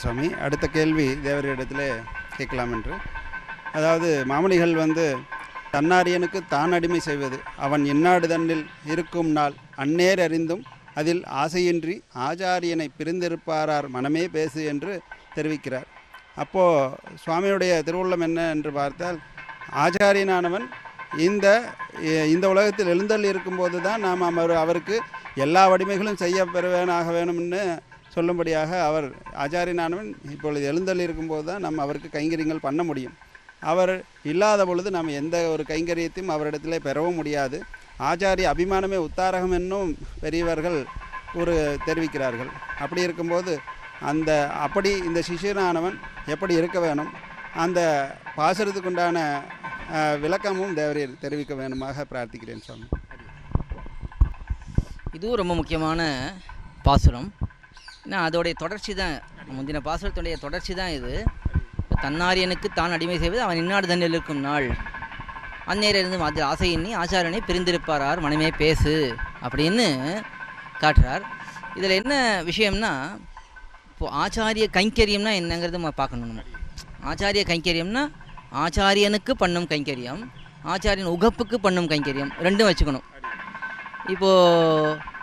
பிரார்த்திக்கிறேன் சுவாமி. அடுத்த கேள்வி தேவரிடத்தில் கேட்கலாம் என்று. அதாவது மாமனிகள் வந்து தன்னாரியனுக்கு தான் அடிமை செய்வது அவன் இன்னாடு தன்னில் இருக்கும் நாள் அந்நேர் அறிந்தும் அதில் ஆசையின்றி ஆச்சாரியனை பிரிந்திருப்பாரார் மனமே பேசு என்று தெரிவிக்கிறார். அப்போது சுவாமியுடைய திருவுள்ளம் என்ன என்று பார்த்தால் ஆச்சாரியனானவன் இந்த இந்த உலகத்தில் எழுந்தல் இருக்கும்போது தான் நாம் அவர் அவருக்கு எல்லா வடிமைகளும் செய்ய ஆக வேணும்னு சொல்லும்படியாக அவர் ஆச்சாரியனானவன் இப்பொழுது எழுந்தல் இருக்கும்போது தான் நம்ம அவருக்கு கைங்கரியங்கள் பண்ண முடியும். அவர் இல்லாத பொழுது நாம் எந்த ஒரு கைங்கரியத்தையும் அவரிடத்தில் பெறவும் முடியாது. ஆச்சாரிய அபிமானமே உத்தாரகம் என்னும் பெரியவர்கள் ஒரு தெரிவிக்கிறார்கள். அப்படி இருக்கும்போது அந்த அப்படி இந்த சிஷியனானவன் எப்படி இருக்க வேணும்? அந்த பாசுரத்துக்குண்டான உண்டான விளக்கமும் தேவரீர் தெரிவிக்க வேணுமாக பிரார்த்திக்கிறேன் சுவாமி. இதுவும் ரொம்ப முக்கியமான பாசுரம். என்ன அதோடைய தொடர்ச்சி தான் முந்தின பாசுரத்துடைய தொடர்ச்சி தான் இது. தன்னாரியனுக்கு தான் அடிமை செய்வது அவன் இன்னாடு தண்ணில் இருக்கும் நாள். அந்நேரிலிருந்து அது ஆசை எண்ணி ஆச்சாரியனை பிரிந்திருப்பாரார் மனமே பேசு அப்படின்னு காட்டுறார். இதில் என்ன விஷயம்னா இப்போ ஆச்சாரிய கைங்கரியம்னா என்னங்கிறது நம்ம பார்க்கணும் நம்ம. ஆச்சாரிய கைங்கரியம்னா ஆச்சாரியனுக்கு பண்ணும் கைங்கரியம் ஆச்சாரியன் உகப்புக்கு பண்ணும் கைங்கரியம் ரெண்டும் வச்சுக்கணும். இப்போது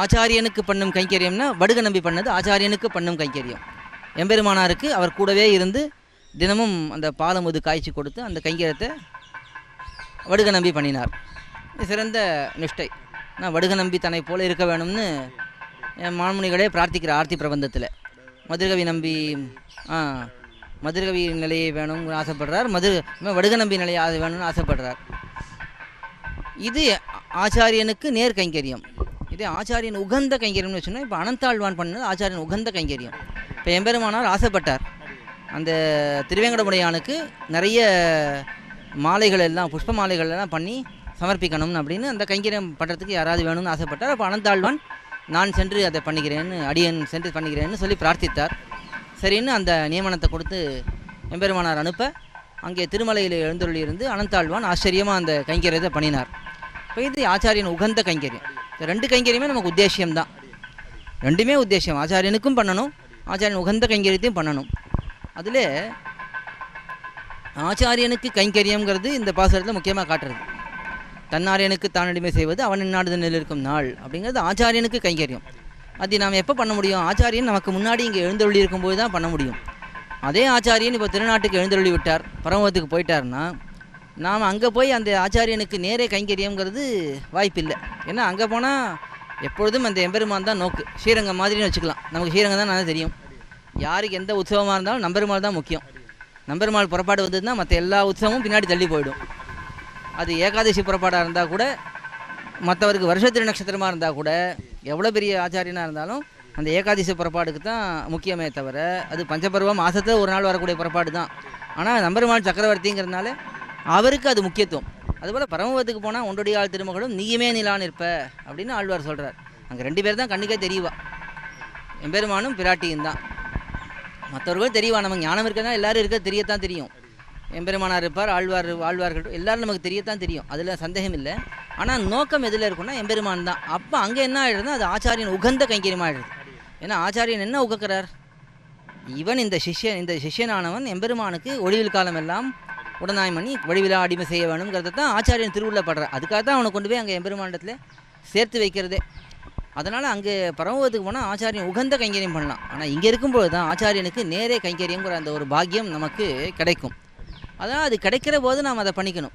ஆச்சாரியனுக்கு பண்ணும் கைங்கரியம்னா வடுக நம்பி பண்ணது ஆச்சாரியனுக்கு பண்ணும் கைங்கரியம். எம்பெருமானாருக்கு அவர் கூடவே இருந்து தினமும் அந்த பாலமுது காய்ச்சி கொடுத்து அந்த கைங்கரியத்தை வடுக நம்பி பண்ணினார். சிறந்த நிஷ்டை. நான் வடுக நம்பி தன்னை போல இருக்க வேணும்னு என் மாமுனிகளே பிரார்த்திக்கிற ஆர்த்தி பிரபந்தத்தில். மதுரகவி நம்பி ஆ மதுரகவி நிலையை வேணும்னு ஆசைப்படுறார். மது வடுக நம்பி நிலையை வேணும்னு ஆசைப்படுறார். இது ஆச்சாரியனுக்கு நேர் கைங்கரியம். இதே ஆச்சாரியன் உகந்த கைங்கரியம்னு வச்சுன்னா இப்போ அனந்தாழ்வான் பண்ணது ஆச்சாரியன் உகந்த கைங்கரியம். இப்போ எம்பெருமானார் ஆசைப்பட்டார். அந்த திருவேங்கடமுடையானுக்கு நிறைய மாலைகள் எல்லாம் புஷ்ப மாலைகள் எல்லாம் பண்ணி சமர்ப்பிக்கணும்னு அப்படின்னு அந்த கைங்கரியம் பண்ணுறதுக்கு யாராவது வேணும்னு ஆசைப்பட்டார். அப்போ அனந்தாழ்வான் நான் சென்று அதை பண்ணிக்கிறேன்னு அடியன் சென்று பண்ணிக்கிறேன்னு சொல்லி பிரார்த்தித்தார். சரின்னு அந்த நியமனத்தை கொடுத்து எம்பெருமானார் அனுப்ப அங்கே திருமலையில் எழுந்தருளி இருந்து அனந்தாழ்வான் ஆச்சரியமாக அந்த கைங்கரியத்தை பண்ணினார். இப்போ இது ஆச்சாரியன் உகந்த கைங்கரியம். ரெண்டு கைங்கரியமே நமக்கு உத்தேசியம் தான் ரெண்டுமே உத்தேசியம். ஆச்சாரியனுக்கும் பண்ணணும் ஆச்சாரியன் உகந்த கைங்கரியத்தையும் பண்ணணும். அதில் ஆச்சாரியனுக்கு கைங்கரியங்கிறது இந்த பாசுரத்தில் முக்கியமாக காட்டுறது. தன்னாரியனுக்கு தானடிமை செய்வது அவன் நாடுதனில் இருக்கும் நாள் அப்படிங்கிறது ஆச்சாரியனுக்கு கைங்கரியம். அது நாம் எப்போ பண்ண முடியும்? ஆச்சாரியன் நமக்கு முன்னாடி இங்கே எழுந்தருளி இருக்கும்போது தான் பண்ண முடியும். அதே ஆச்சாரியன் இப்போ திருநாட்டுக்கு எழுந்தருளி விட்டார் பரமத்துக்கு போயிட்டார்னா நாம் அங்கே போய் அந்த ஆச்சாரியனுக்கு நேரே கைங்கரியங்கிறது வாய்ப்பில்லை. ஏன்னா அங்கே போனால் எப்பொழுதும் அந்த எம்பெருமான் தான் நோக்கு. ஸ்ரீரங்கம் மாதிரின்னு வச்சுக்கலாம். நமக்கு ஸ்ரீரங்கம் தான் நல்லா தெரியும். யாருக்கு எந்த உற்சவமாக இருந்தாலும் நம்பெருமாள் தான் முக்கியம். நம்பெருமாள் புறப்பாடு வந்ததுன்னா மற்ற எல்லா உற்சவமும் பின்னாடி தள்ளி போயிடும். அது ஏகாதசி புறப்பாடாக இருந்தால் கூட மற்றவருக்கு வருஷத்திரு நட்சத்திரமாக இருந்தால் கூட எவ்வளோ பெரிய ஆச்சாரியனாக இருந்தாலும் அந்த ஏகாதசி புறப்பாடுக்கு தான் முக்கியமே தவிர அது பஞ்சபருவம் மாதத்தில் ஒரு நாள் வரக்கூடிய புறப்பாடு தான். ஆனால் நம்பெருமாள் சக்கரவர்த்திங்கிறதுனால அவருக்கு அது முக்கியத்துவம். அதுபோல் பரமபதத்துக்கு போனால் ஒன்றொடியாள் திருமகளும் நீயுமே நிலான் இருப்ப அப்படின்னு ஆழ்வார் சொல்கிறார் அங்கே ரெண்டு பேர் தான் கண்ணுக்கே தெரியவா. எம்பெருமானும் பிராட்டியும் தான். மற்றவர்கள் தெரியவா நமக்கு ஞானம் இருக்கிறதா எல்லோரும் இருக்க தெரியத்தான் தெரியும். எம்பெருமானார் இருப்பார் ஆழ்வார் ஆழ்வார்கள் எல்லாரும் நமக்கு தெரியத்தான் தெரியும். அதில் சந்தேகம் இல்லை. ஆனால் நோக்கம் எதில் இருக்குன்னா எம்பெருமான் தான். அப்போ அங்கே என்ன ஆயிடுதுன்னா அது ஆச்சாரியன் உகந்த கைங்கரியமாக ஆயிடுது. ஏன்னா ஆச்சாரியன் என்ன உகக்கிறார்? இவன் இந்த சிஷ்யன் இந்த சிஷ்யனானவன் எம்பெருமானுக்கு ஒளிவில் காலம் எல்லாம் உடனாய் பண்ணி வடிவிலா அடிமை செய்ய வேணுங்கிறத தான் ஆச்சாரியன் திருவுள்ளப்படுறார் அதுக்காக தான் அவனை கொண்டு போய் அங்கே எம்பெருமாண்டத்தில் சேர்த்து வைக்கிறதே. அதனால் அங்கே பரமபதத்துக்கு போனால் ஆச்சாரியன் உகந்த கைங்கரியம் பண்ணலாம். ஆனால் இங்கே இருக்கும்போது தான் ஆச்சாரியனுக்கு நேரே கைங்கரியங்கிற அந்த ஒரு பாக்கியம் நமக்கு கிடைக்கும். அதான் அது கிடைக்கிற போது நாம் அதை பண்ணிக்கணும்.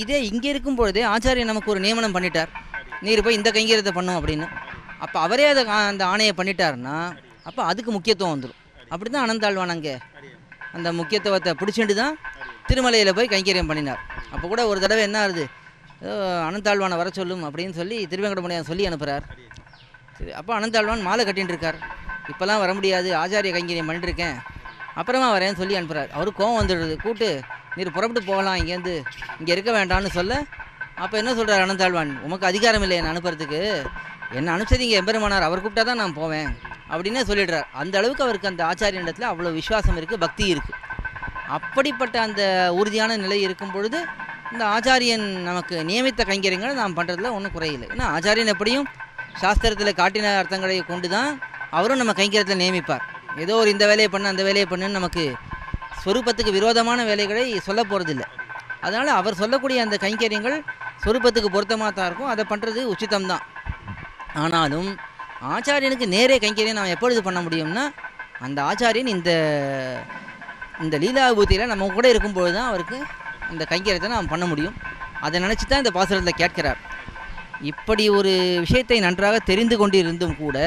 இதே இங்கே இருக்கும் பொழுதே ஆச்சாரியன் நமக்கு ஒரு நியமனம் பண்ணிட்டார். நீர் போய் இந்த கைங்கரியத்தை பண்ணும் அப்படின்னு. அப்போ அவரே அதை அந்த ஆணையை பண்ணிட்டாருன்னா அப்போ அதுக்கு முக்கியத்துவம் வந்துடும் அப்படி தான் அனந்தாழ்வான் அங்கே அந்த முக்கியத்துவத்தை பிடிச்சிட்டு தான் திருமலையில் போய் கைங்கரியம் பண்ணினார். அப்போ கூட ஒரு தடவை என்ன ஆகுது? ஏதோ அனந்தாழ்வானை வர சொல்லும் அப்படின்னு சொல்லி திருவேங்கடமுடியான் சொல்லி அனுப்புகிறார் சரி அப்போ அனந்தாழ்வான் மாலை கட்டின்னு இருக்கார். இப்போல்லாம் வர முடியாது ஆச்சாரிய கைங்கரியம் பண்ணிட்டுருக்கேன். அப்புறமா வரேன்னு சொல்லி அனுப்புகிறார் அவருக்கு கோவம் வந்துடுது. கூட்டு நீர் புறப்பட்டு போகலாம் இங்கேருந்து. இங்கே இருக்க வேண்டாம்னு சொல்ல அப்போ என்ன சொல்கிறார் அனந்தாழ்வான்? உமக்கு அதிகாரம் இல்லை என்னை அனுப்புறதுக்கு. என்னை அனுப்பிச்சது இங்கே எம்பெருமானார். அவர் கூப்பிட்டா தான் நான் போவேன். அப்படின்னே சொல்லிடுறார். அந்த அளவுக்கு அவருக்கு அந்த ஆச்சாரியனிடத்தில் அவ்வளோ விசுவாசம் இருக்குது பக்தி இருக்குது அப்படிப்பட்ட அந்த உறுதியான நிலை இருக்கும் பொழுது இந்த ஆச்சாரியன் நமக்கு நியமித்த கைங்கரியங்களை நாம் பண்ணுறதுல ஒன்றும் குறையில்லை. ஏன்னா ஆச்சாரியன் எப்படியும் சாஸ்திரத்தில் காட்டின அர்த்தங்களை கொண்டு தான் அவரும் நம்ம கைங்கரியத்தில் நியமிப்பார். ஏதோ ஒரு இந்த வேலையை பண்ணு அந்த வேலையை பண்ணுன்னு நமக்கு சொரூபத்துக்கு விரோதமான வேலைகளை சொல்ல போகிறதில்ல அதனால் அவர் சொல்லக்கூடிய அந்த கைங்கரியங்கள் சொரூபத்துக்கு பொருத்தமாக தான் இருக்கும். அதை பண்ணுறது உச்சிதம்தான் ஆனாலும் ஆச்சாரியனுக்கு நேரே கைங்கரியம் நாம் எப்பொழுது பண்ண முடியும்னா அந்த ஆச்சாரியன் இந்த இந்த லீலாபூதியில் நம்ம கூட இருக்கும்பொழுது தான் அவருக்கு அந்த கைங்கரியத்தை நாம் பண்ண முடியும். அதை நினச்சி தான் இந்த பாசுரத்தில் கேட்கிறார். இப்படி ஒரு விஷயத்தை நன்றாக தெரிந்து கொண்டிருந்தும் கூட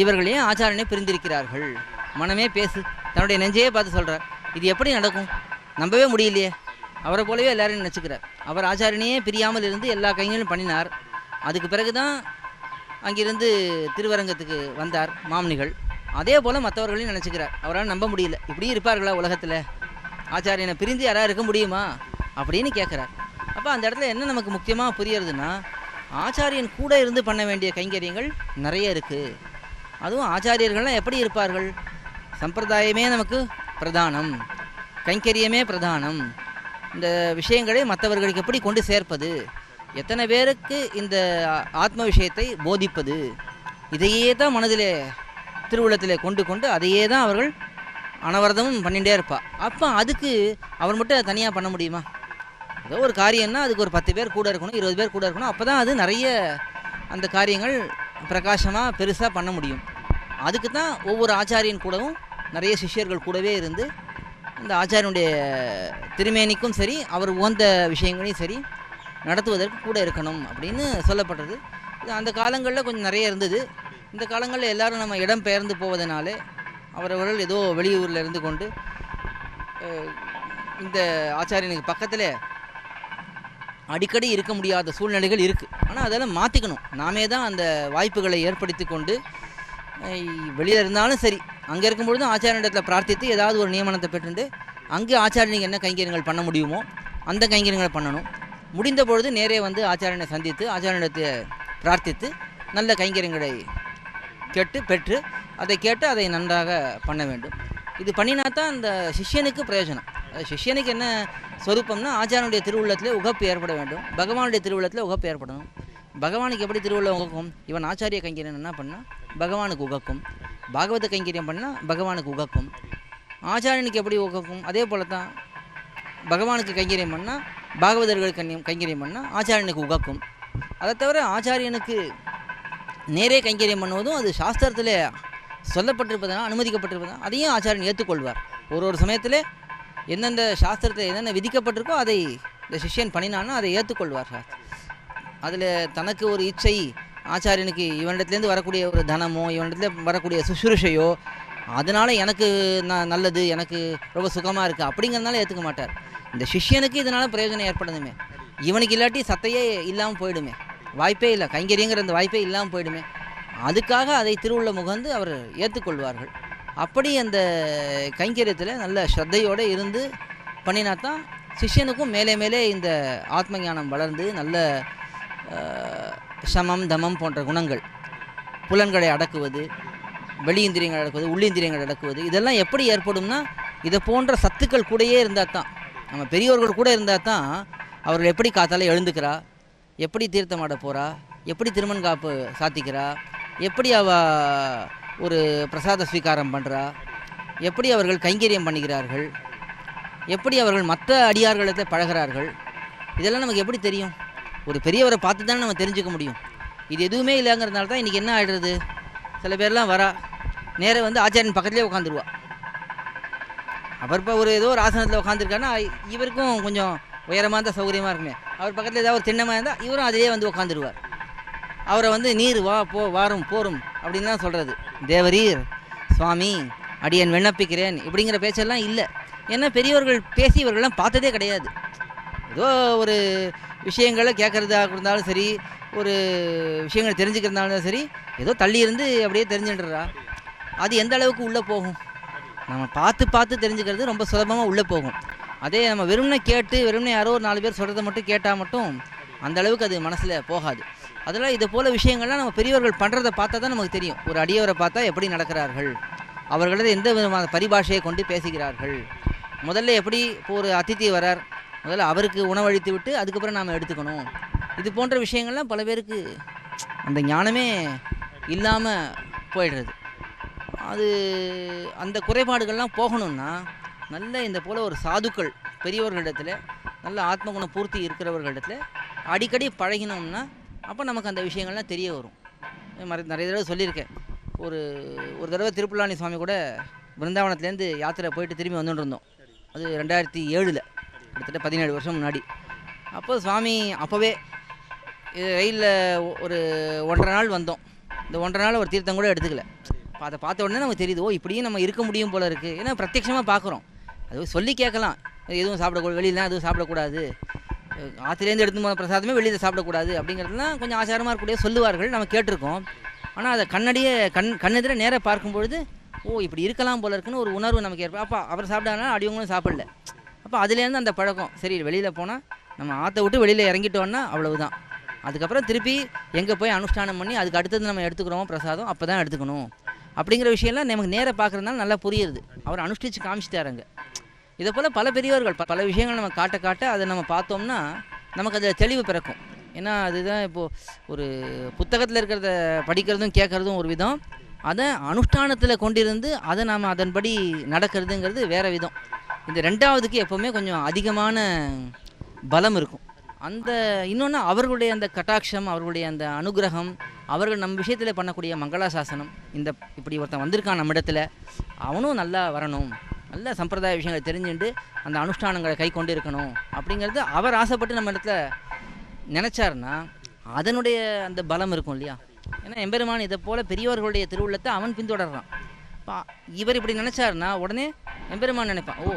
இவர்களையும் ஏன் ஆச்சாரனை பிரிந்திருக்கிறார்கள்? மனமே பேசு. தன்னுடைய நெஞ்சையே பார்த்து சொல்கிறார் இது எப்படி நடக்கும்? நம்பவே முடியலையே. அவரை போலவே எல்லாரையும் நினச்சிக்கிறார். அவர் ஆச்சாரியனையே பிரியாமல் இருந்து எல்லா கைங்களும் பண்ணினார். அதுக்கு பிறகு தான் அங்கிருந்து திருவரங்கத்துக்கு வந்தார் மாமனிகள். அதே போல் மற்றவர்களையும் நினச்சிக்கிறார். அவரால் நம்ப முடியல. இப்படியும் இருப்பார்களா உலகத்தில்? ஆச்சாரியனை பிரிந்து யாராவது இருக்க முடியுமா? அப்படின்னு கேட்குறார் அப்போ அந்த இடத்துல என்ன நமக்கு முக்கியமாக புரியறதுன்னா ஆச்சாரியன் கூட இருந்து பண்ண வேண்டிய கைங்கரியங்கள் நிறைய இருக்குது அதுவும் ஆச்சாரியர்கள்லாம் எப்படி இருப்பார்கள்? சம்பிரதாயமே நமக்கு பிரதானம். கைங்கரியமே பிரதானம். இந்த விஷயங்களை மற்றவர்களுக்கு எப்படி கொண்டு சேர்ப்பது? எத்தனை பேருக்கு இந்த ஆத்ம விஷயத்தை போதிப்பது? இதையே தான் மனதிலே திருவிழத்தில் கொண்டு கொண்டு அதையே தான் அவர்கள் அனவரதமும் பண்ணிகிட்டே இருப்பாள் அப்போ அதுக்கு அவர் மட்டும் தனியாக பண்ண முடியுமா? ஏதோ ஒரு காரியம்னா அதுக்கு ஒரு பத்து பேர் கூட இருக்கணும் இருபது பேர் கூட இருக்கணும். அப்போ தான் அது நிறைய அந்த காரியங்கள் பிரகாசமாக பெருசாக பண்ண முடியும். அதுக்கு தான் ஒவ்வொரு ஆச்சாரியன் கூடவும் நிறைய சிஷ்யர்கள் கூடவே இருந்து இந்த ஆச்சாரியனுடைய திருமேனிக்கும் சரி அவர் உகந்த விஷயங்களையும் சரி நடத்துவதற்கு கூட இருக்கணும் அப்படின்னு சொல்லப்படுறது. இது அந்த காலங்களில் கொஞ்சம் நிறைய இருந்தது. இந்த காலங்களில் எல்லாரும் நம்ம இடம் பெயர்ந்து போவதனாலே அவரவர்கள் ஏதோ வெளியூரில் இருந்து கொண்டு இந்த ஆச்சாரியனுக்கு பக்கத்தில் அடிக்கடி இருக்க முடியாத சூழ்நிலைகள் இருக்குது ஆனால் அதெல்லாம் மாற்றிக்கணும் நாமே தான் அந்த வாய்ப்புகளை ஏற்படுத்தி கொண்டு வெளியில் இருந்தாலும் சரி அங்கே இருக்கும்பொழுதும் ஆச்சாரியனிடத்தில் பிரார்த்தித்து ஏதாவது ஒரு நியமனத்தை பெற்றுண்டு அங்கே ஆச்சாரியனுக்கு என்ன கைங்கரியங்கள் பண்ண முடியுமோ அந்த கைங்கரியங்களை பண்ணணும். முடிந்த பொழுது நேரே வந்து ஆச்சாரியனை சந்தித்து ஆச்சாரியனிடத்தை பிரார்த்தித்து நல்ல கைங்கரியங்களை கேட்டு பெற்று அதை கேட்டு அதை நன்றாக பண்ண வேண்டும். இது பண்ணினா தான் அந்த சிஷ்யனுக்கு பிரயோஜனம். அது சிஷ்யனுக்கு என்ன சொரூபம்னா ஆச்சாரனுடைய திருவுள்ளத்திலே உகப்பு ஏற்பட வேண்டும். பகவானுடைய திருவுள்ளத்தில் உகப்பு ஏற்படணும். பகவானுக்கு எப்படி திருவுள்ளம் உகக்கும்? இவன் ஆச்சாரிய கைங்கரியம் என்ன பண்ணால் பகவானுக்கு உகக்கும். பாகவத கைங்கரியம் பண்ணால் பகவானுக்கு உகக்கும். ஆச்சாரியனுக்கு எப்படி உகக்கும்? அதே போல தான் பகவானுக்கு கைங்கரியம் பண்ணால் பாகவதர்கள் கண்ணியம் கைங்கரியம் பண்ணால் ஆச்சாரியனுக்கு உகக்கும். அதை தவிர ஆச்சாரியனுக்கு நேரே கைங்கரியம் பண்ணுவதும் அது சாஸ்திரத்தில் சொல்லப்பட்டிருப்பதனால் அனுமதிக்கப்பட்டிருப்பதனால் அதையும் ஆச்சாரியன் ஏற்றுக்கொள்வார். ஒரு ஒரு சமயத்தில் எந்தெந்த சாஸ்திரத்தில் என்னென்ன விதிக்கப்பட்டிருக்கோ அதை இந்த சிஷ்யன் பண்ணினான்னா அதை ஏற்றுக்கொள்வார் சார் அதில் தனக்கு ஒரு இச்சை ஆச்சாரியனுக்கு இவனிடத்துலேருந்து வரக்கூடிய ஒரு தனமோ இவனிடத்துல வரக்கூடிய சுசுருஷையோ அதனால் எனக்கு நான் நல்லது எனக்கு ரொம்ப சுகமாக இருக்குது அப்படிங்கிறதுனால ஏற்றுக்க மாட்டார். இந்த சிஷ்யனுக்கு இதனால் பிரயோஜனம் ஏற்படணுமே. இவனுக்கு இல்லாட்டி சத்தையே இல்லாமல் போயிடுமே. வாய்ப்பே இல்லை. கைங்கரியங்கிற அந்த வாய்ப்பே இல்லாமல் போயிடுமே. அதுக்காக அதை திருவுள்ள முகந்து அவர் ஏற்றுக்கொள்வார்கள். அப்படி அந்த கைங்கரியத்தில் நல்ல ஸ்ரத்தையோடு இருந்து பண்ணினா தான் சிஷ்யனுக்கும் மேலே மேலே இந்த ஆத்ம ஞானம் வளர்ந்து நல்ல சமம் தமம் போன்ற குணங்கள். புலன்களை அடக்குவது வெளியந்திரியங்கள் அடக்குவது உள்ளிந்திரியங்கள் அடக்குவது இதெல்லாம் எப்படி ஏற்படும்னா இதை போன்ற சத்துக்கள் கூடயே இருந்தால் தான் நம்ம பெரியோர்கள் கூட இருந்தால் தான் அவர்கள் எப்படி காத்தால எழுந்துக்கிறா எப்படி தீர்த்தமாட போகிறா எப்படி திருமண் காப்பு சாத்திக்கிறா? எப்படி அவ ஒரு பிரசாத ஸ்வீகாரம் பண்ணுறா எப்படி அவர்கள் கைங்கரியம் பண்ணுகிறார்கள் எப்படி அவர்கள் மற்ற அடியார்களத்தை பழகிறார்கள்? இதெல்லாம் நமக்கு எப்படி தெரியும்? ஒரு பெரியவரை பார்த்து தானே நம்ம தெரிஞ்சுக்க முடியும். இது எதுவுமே இல்லைங்கிறதுனால தான் இன்றைக்கி என்ன ஆகிடுறது சில பேர்லாம் வரா. நேராக வந்து ஆச்சாரியன் பக்கத்துலேயே உட்காந்துருவா. அவர் இப்போ ஒரு ஏதோ ஒரு ஆசனத்தில் உட்காந்துருக்கான்னா இவருக்கும் கொஞ்சம் உயரமாக இருந்தால் சௌகரியமாக இருக்குமே. அவர் பக்கத்தில் ஏதாவது ஒரு திண்ணமாக இருந்தால் இவரும் அதிலே வந்து உட்காந்துருவார் அவரை வந்து நீர் வா போ வாரும் போரும் அப்படின்னு தான் சொல்கிறது தேவரீர் சுவாமி அடியன் விண்ணப்பிக்கிறேன் இப்படிங்கிற பேச்செல்லாம் இல்லை. ஏன்னா பெரியவர்கள் பேசி இவர்கள்லாம் பார்த்ததே கிடையாது. ஏதோ ஒரு விஷயங்களை கேட்குறதா இருந்தாலும் சரி ஒரு விஷயங்களை தெரிஞ்சுக்கிறதாலும் சரி ஏதோ தள்ளி இருந்து அப்படியே தெரிஞ்சுன்றா அது எந்த அளவுக்கு உள்ளே போகும்? நம்ம பார்த்து பார்த்து தெரிஞ்சுக்கிறது ரொம்ப சுலபமாக உள்ளே போகும். அதே நம்ம வெறும்னே கேட்டு வெறும்னே யாரோ ஒரு நாலு பேர் சொல்கிறத மட்டும் கேட்டால் மட்டும் அந்த அளவுக்கு அது மனசில் போகாது. அதெல்லாம் இது போல் விஷயங்கள்லாம் நம்ம பெரியவர்கள் பண்ணுறதை பார்த்தா தான் நமக்கு தெரியும். ஒரு அடியவரை பார்த்தா எப்படி நடக்கிறார்கள்? அவர்களது எந்த விதமான பரிபாஷையை கொண்டு பேசுகிறார்கள்? முதல்ல எப்படி இப்போ ஒரு அதித்தி வரார். முதல்ல அவருக்கு உணவளித்து விட்டு அதுக்கப்புறம் நாம் எடுத்துக்கணும். இது போன்ற விஷயங்கள்லாம் பல பேருக்கு அந்த ஞானமே இல்லாமல் போயிடுறது. அது அந்த குறைபாடுகள்லாம் போகணும்னா நல்ல இந்த போல் ஒரு சாதுக்கள் பெரியவர்களிடத்தில் நல்ல ஆத்மகுண பூர்த்தி இருக்கிறவர்களிடத்தில் அடிக்கடி பழகினோம்னா அப்போ நமக்கு அந்த விஷயங்கள்லாம் தெரிய வரும். நிறைய தடவை சொல்லியிருக்கேன். ஒரு ஒரு தடவை திருப்புலாணி சுவாமி கூட பிருந்தாவனத்துலேருந்து யாத்திரை போயிட்டு திரும்பி வந்துட்டு இருந்தோம். அது ரெண்டாயிரத்தி ஏழில் கிட்டத்தட்ட பதினேழு வருஷம் முன்னாடி. அப்போ சுவாமி அப்போவே ரயிலில் ஒரு ஒன்றரை நாள் வந்தோம். இந்த ஒன்றரை நாள் ஒரு தீர்த்தம் கூட எடுத்துக்கல. அதை பார்த்த உடனே நமக்கு தெரியுது ஓ இப்படியும் நம்ம இருக்க முடியும் போல இருக்குது ஏன்னா பிரத்யட்சமாக பார்க்குறோம். அது சொல்லி கேட்கலாம். எதுவும் சாப்பிடக்கூடாது வெளியிலாம் எதுவும் சாப்பிடக்கூடாது. ஆற்றுலேருந்து எடுத்து போன பிரசாதமே வெளியில் சாப்பிடக்கூடாது அப்படிங்கிறதுலாம் கொஞ்சம் ஆச்சாரமாக இருக்கக்கூடிய சொல்லுவார்கள். நம்ம கேட்டிருக்கோம். ஆனால் அதை கண்ணடியே கண் கண்ணெதிர நேராக பார்க்கும்பொழுது ஓ இப்படி இருக்கலாம் போல இருக்குன்னு ஒரு உணர்வு நமக்கு ஏற்படும் அப்போ அவர் சாப்பிட்டாங்கன்னா அடியவங்களும் சாப்பிடல. அப்போ அதுலேருந்து அந்த பழக்கம். சரி வெளியில் போனால் நம்ம ஆற்றை விட்டு வெளியில் இறங்கிட்டோன்னா அவ்வளவுதான். அதுக்கப்புறம் திருப்பி எங்கே போய் அனுஷ்டானம் பண்ணி அதுக்கு அடுத்தது நம்ம எடுத்துக்கிறோமோ பிரசாதம் அப்போ தான் எடுத்துக்கணும். அப்படிங்கிற விஷயம்லாம் நமக்கு நேராக பார்க்குறதுனால நல்லா புரியுது. அவர் அனுஷ்டிச்சு காமிச்சிட்டாருங்க இதை போல் பல பெரியவர்கள் பல விஷயங்கள் நம்ம காட்ட காட்ட அதை நம்ம பார்த்தோம்னா நமக்கு அதில் தெளிவு பிறக்கும். ஏன்னா அதுதான் இப்போது ஒரு புத்தகத்தில் இருக்கிறத படிக்கிறதும் கேட்குறதும் ஒரு விதம். அதை அனுஷ்டானத்தில் கொண்டிருந்து அதை நாம் அதன்படி நடக்கிறதுங்கிறது வேறு விதம். இந்த ரெண்டாவதுக்கு எப்போவுமே கொஞ்சம் அதிகமான பலம் இருக்கும். அந்த இன்னொன்று அவர்களுடைய அந்த கட்டாட்சம் அவர்களுடைய அந்த அனுகிரகம் அவர்கள் நம் விஷயத்தில் பண்ணக்கூடிய மங்களாசாசனம் இந்த இப்படி ஒருத்தன் வந்திருக்கான் நம்ம இடத்துல அவனும் நல்லா வரணும். நல்ல சம்பிரதாய விஷயங்களை தெரிஞ்சுட்டு அந்த அனுஷ்டானங்களை கை கொண்டு இருக்கணும் அப்படிங்கிறது அவர் ஆசைப்பட்டு நம்ம இடத்துல நினச்சாருன்னா அதனுடைய அந்த பலம் இருக்கும் இல்லையா? ஏன்னா எம்பெருமான் இதை போல பெரியவர்களுடைய திருவுள்ளத்தை அவன் பின்தொடர்றான். பா இவர் இப்படி நினச்சாருன்னா உடனே எம்பெருமான் நினைப்பான் ஓ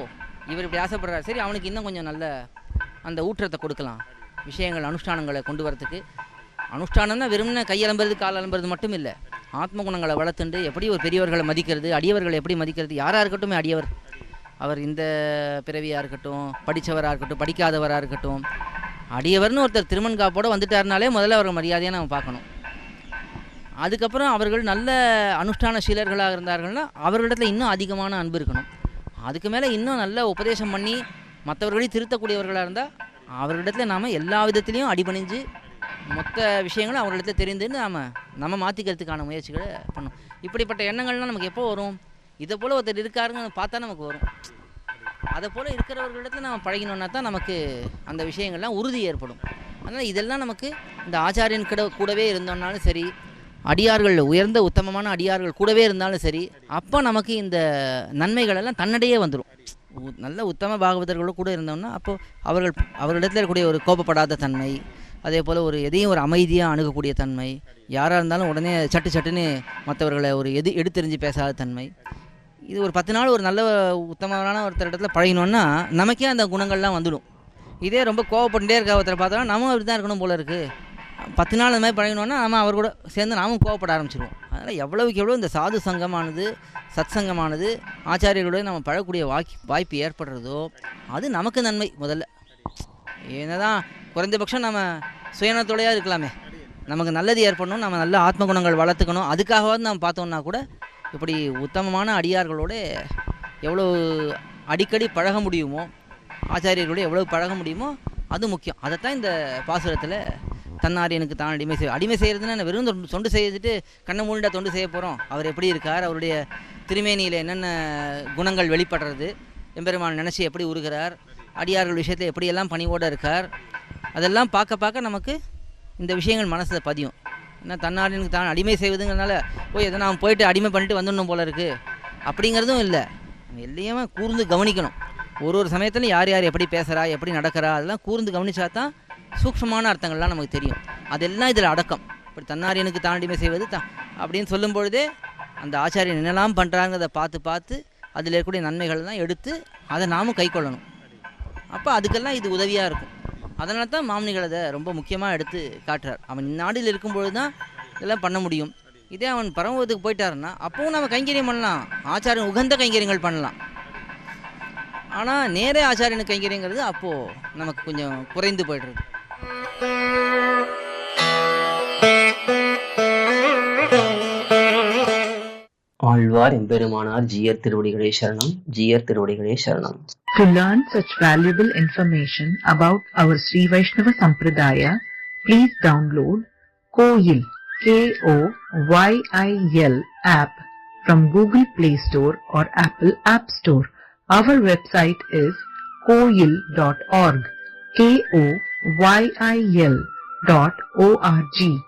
இவர் இப்படி ஆசைப்படுறாரு. சரி அவனுக்கு இன்னும் கொஞ்சம் நல்ல அந்த ஊற்றத்தை கொடுக்கலாம். விஷயங்கள் அனுஷ்டானங்களை கொண்டு வரத்துக்கு. அனுஷ்டானம்னா வெறும்னா கையலம்புறது கால் அலம்புறது மட்டும் இல்லை. ஆத்ம குணங்களை வளர்த்துண்டு எப்படி ஒரு பெரியவர்களை மதிக்கிறது அடியவர்களை எப்படி மதிக்கிறது யாராக இருக்கட்டும் அடியவர். அவர் இந்த பிறவியாக இருக்கட்டும் படித்தவராக இருக்கட்டும் படிக்காதவராக இருக்கட்டும் அடியவர்னு ஒருத்தர் திருமண்காப்போடு வந்துட்டாருனாலே முதல்ல அவர்கள் மரியாதையாக நம்ம பார்க்கணும். அதுக்கப்புறம் அவர்கள் நல்ல அனுஷ்டான சீலர்களாக இருந்தார்கள்னா அவர்களிடத்தில் இன்னும் அதிகமான அன்பு இருக்கணும். அதுக்கு மேலே இன்னும் நல்ல உபதேசம் பண்ணி மற்றவர்களையும் திருத்தக்கூடியவர்களாக இருந்தால் அவர்களிடத்துல நாம் எல்லா விதத்துலேயும் அடிபணிஞ்சு மொத்த விஷயங்களும் அவர்களிடத்துல தெரிந்துன்னு நாம் நம்ம மாற்றிக்கிறதுக்கான முயற்சிகளை பண்ணணும். இப்படிப்பட்ட எண்ணங்கள்லாம் நமக்கு எப்போ வரும்? இதை போல் ஒருத்தர் இருக்காருன்னு பார்த்தா நமக்கு வரும். அதை போல் இருக்கிறவர்களிடத்துல நம்ம பழகினோன்னா தான் நமக்கு அந்த விஷயங்கள்லாம் உறுதி ஏற்படும். அதனால் இதெல்லாம் நமக்கு இந்த ஆச்சாரியன் கிட கூடவே இருந்தோம்னாலும் சரி அடியார்கள் உயர்ந்த உத்தமமான அடியார்கள் கூடவே இருந்தாலும் சரி அப்போ நமக்கு இந்த நன்மைகள் எல்லாம் தன்னடையே வந்துடும் நல்ல உத்தம பாகவதர்களோடு கூட இருந்தோம்னா அப்போது அவர்கள் அவர்களிடத்தில் இருக்கக்கூடிய ஒரு கோபப்படாத தன்மை அதே போல் ஒரு எதையும் ஒரு அமைதியாக அணுகக்கூடிய தன்மை யாராக இருந்தாலும் உடனே சட்டு சட்டுன்னு மற்றவர்களை ஒரு எது எடுத்தெறிஞ்சு பேசாத தன்மை இது ஒரு பத்து நாள் ஒரு நல்ல உத்தமமான ஒருத்தர் இடத்துல பழகினோன்னா நமக்கே அந்த குணங்கள்லாம் வந்துடும். இதே ரொம்ப கோவப்பட்டுட்டே இருக்க ஒருத்தரை பார்த்தோம்னா நம்ம அப்படி தான் இருக்கணும் போல இருக்குது பத்து நாள் அந்த மாதிரி பழகினோன்னா நம்ம அவர் கூட சேர்ந்து நாமும் கோவப்பட ஆரம்பிச்சிருவோம். அதனால் எவ்வளவுக்கு எவ்வளோ இந்த சாது சங்கமானது சத் சங்கமானது ஆச்சாரியர்களோட நம்ம பழகக்கூடிய வாக்கி வாய்ப்பு ஏற்படுறதோ அது நமக்கு நன்மை முதல்ல. என்னதான் குறைந்தபட்சம் நம்ம சுயநலத்தோடையாக இருக்கலாமே. நமக்கு நல்லது ஏற்படணும் நம்ம நல்ல ஆத்ம குணங்கள் வளர்த்துக்கணும். அதுக்காகவாவது நம்ம பார்த்தோம்னா கூட இப்படி உத்தமமான அடியார்களோட எவ்வளோ அடிக்கடி பழக முடியுமோ ஆச்சாரியர்களோட எவ்வளோ பழக முடியுமோ அது முக்கியம். அதைத்தான் இந்த பாசுரத்தில் தன்னாரியனுக்கு தான் அடிமை செய் அடிமை செய்கிறதுன்னா வெறும் தொண்டு- தொண்டு செய்துட்டு கண்ணை மூடிண்டா தொண்டு செய்ய போகிறோம் அவர் எப்படி இருக்கார்? அவருடைய திருமேனியில் என்னென்ன குணங்கள் வெளிப்படுறது? எம்பெருமான் நினச்சி எப்படி உருகிறார்? அடியார்கள் விஷயத்தில் எப்படியெல்லாம் பணிவோடு இருக்கார்? அதெல்லாம் பார்க்க பார்க்க நமக்கு இந்த விஷயங்கள் மனசில் பதியும். ஏன்னா தன்னாரியனுக்கு தான் அடிமை செய்வதுங்கிறனால போய் எதனா அவன் போயிட்டு அடிமை பண்ணிட்டு வந்துடணும் போல இருக்குது அப்படிங்கிறதும் இல்லை. எல்லையுமே கூர்ந்து கவனிக்கணும். ஒரு ஒரு சமயத்துலையும் யார் யார் எப்படி பேசுகிறா எப்படி நடக்கிறா அதெல்லாம் கூர்ந்து கவனிச்சா தான் சூக்ஷமான அர்த்தங்கள்லாம் நமக்கு தெரியும். அதெல்லாம் இதில் அடக்கம். இப்படி தன்னாரியனுக்கு தானடிமை செய்வது தான். அப்படின்னு சொல்லும் பொழுதே அந்த ஆச்சாரியன் என்னெல்லாம் பண்ணுறாங்கிறத பார்த்து பார்த்து அதில் இருக்கக்கூடிய நன்மைகள்லாம் எடுத்து அதை நாமும் கை கொள்ளணும். அப்போ அதுக்கெல்லாம் இது உதவியாக இருக்கும். அதனால தான் மாமனிகள் அதை ரொம்ப முக்கியமாக எடுத்து காட்டுறார். அவன் நாடில் இருக்கும்பொழுது தான் இதெல்லாம் பண்ண முடியும். இதே அவன் பரமபதத்துக்கு போயிட்டாருன்னா அப்பவும் நம்ம கைங்கரியம் பண்ணலாம். ஆச்சாரியன் உகந்த கைங்கரியங்கள் பண்ணலாம். ஆனால் நேரே ஆச்சாரியனுக்கு கைங்கரியங்கிறது அப்போது நமக்கு கொஞ்சம் குறைந்து போயிடுறது. ஆழ்வார் எம்பெருமானார் ஜீயர் திருவடிகளே சரணம் ஜியர் திருவடிகளே சரணம். To learn such valuable information about our Sri Vaishnava Sampradaya, please download Koyil K-O-Y-I-L app from Google Play Store or Apple App Store. Our website is koyil.org. K-O-Y-I-L dot O-R-G.